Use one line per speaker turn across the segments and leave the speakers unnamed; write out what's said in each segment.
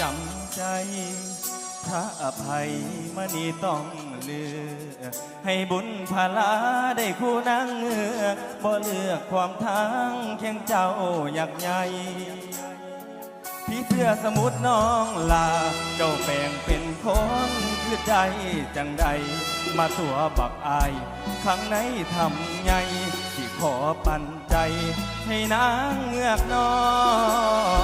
จำใจพระอภัยมณีต้องเลือก ให้บุญพาลาได้คู่นั่งเงือกบ่เลือกความทางเคียงเจ้าอยากใหญ่พี่เสื้อสมุดน้องลา เจ้าแปลงเป็นคนคือใจจังใด มาตัวบักอายข้างในทำไงที่ขอปันใจ ให้นางเงือกน้อย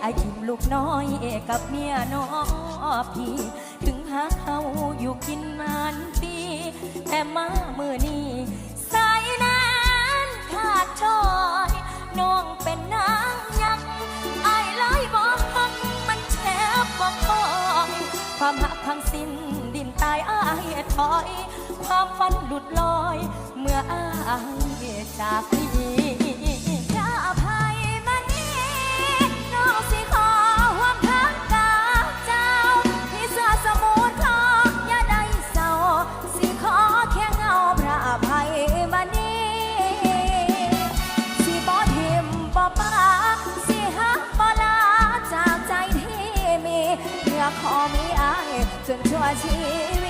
ไอทิมลูกน้อยเอกับเมียน้องพี่ถึงหาเขาอยู่กินนานปีแต่มามือนี้สายนั้นขาดชอยน้องเป็นนางยักษ์ไอายเลยบอกหักมันแทบบอกคอยความหักทั้งสิ้นดินตายอายถอย ความฝันหลุดลอย เมื่ออายจากพี่ เพื่อขอมีอายจนทั่วชี